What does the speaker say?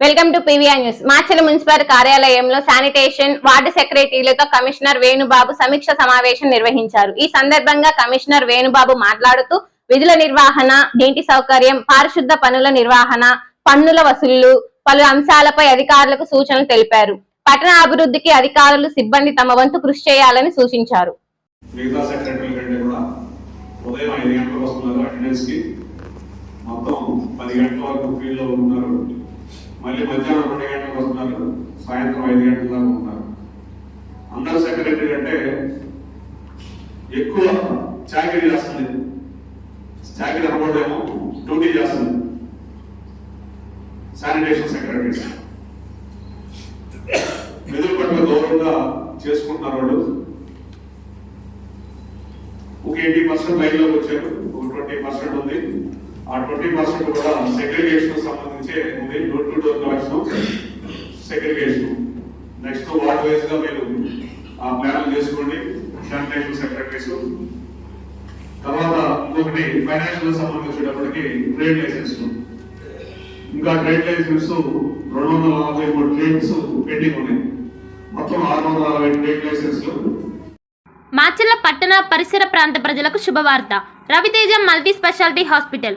Welcome to PVR news. Macherla municipal కార్యాలయంలో sanitation ward సెక్రటరీలతో commissioner Venubabu సమీక్ష సమావేశం నిర్వహించారు. ఈ సందర్భంగా కమిషనర్ వేణుబాబు మాట్లాడుతూ విధుల నిర్వహణ నీటి సౌకర్యం పారిశుద్ధ పనుల నిర్వహణ పన్నుల వసూళ్ళు పలు అంశాలపై అధికారులకు సూచనలు తెలిపారు. పట్టణ అభివృద్ధికి అధికారులు సిబ్బంది తమ వంతు కృషి చేయాలని సూచించారు. ఉదయం గంటలకు వస్తున్నారు మొత్తం పది గంటల వరకు ఫీల్డ్లో ఉన్నారు మళ్ళీ మధ్యాహ్నం రెండు గంటలకు వస్తున్నారు. సాయంత్రం ఐదు గంటల దాకా ఉన్నారు. అందరు సెక్రటరీ అంటే ఎక్కువ చాకరీ చేస్తుంది. చాకరీ అనకూడదేమో డ్యూటీ చేస్తుంది. Sanitation secretary. విధుల పట్ల గౌరవంగా చేసుకుంటున్నారు వాళ్ళు. ఒక ఎయిటీ పర్సెంట్ లైన్లోకి వచ్చారు. ఒక ట్వంటీ పర్సెంట్ ఉంది. ఆ ట్వంటీ పర్సెంట్ కూడా సెగ్రిగేషన్ సంబంధించి ఉంది door to door collection segregation next ward వైజ్గా మీరు ఆ ప్లాన్ చేసుకోండి శానిటేషన్ సెక్రటరీస్ తర్వాత ఇంకొకటి ఫైనాన్షియల్ సంబంధించేటప్పటికి ట్రేడ్ లైసెన్స్ ఇంకా ట్రేడ్ లైసెన్స్ రెండు వందల నలభై మూడు ట్రేడ్స్ పెండింగ్ ఉన్నాయి. మొత్తం ఆరు వందల అరవై ట్రేడ్ లైసెన్స్లు మాచర్ల పట్టణ పరిసర ప్రాంత ప్రజలకు శుభవార్త. Raviteja multi speciality hospital.